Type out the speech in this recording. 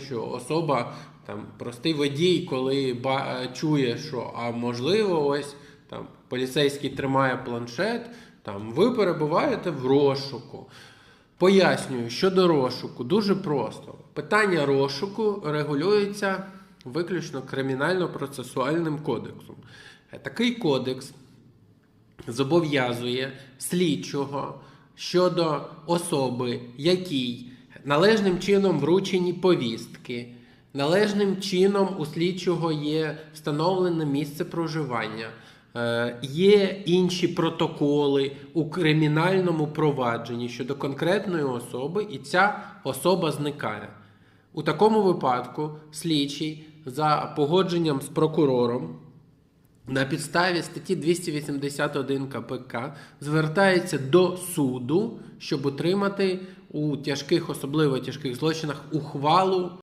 що особа, там, простий водій, коли чує, що а можливо, ось там поліцейський тримає планшет, там ви перебуваєте в розшуку. Пояснюю, щодо розшуку, дуже просто. Питання розшуку регулюється виключно кримінально-процесуальним кодексом. Е, Такий кодекс зобов'язує слідчого щодо особи, якій належним чином вручені повістки, належним чином у слідчого є встановлене місце проживання. е, Є інші протоколи у кримінальному провадженні щодо конкретної особи, і ця особа зникає. У такому випадку слідчий за погодженням з прокурором на підставі статті 281 КПК звертається до суду, щоб отримати у тяжких, особливо тяжких злочинах, ухвалу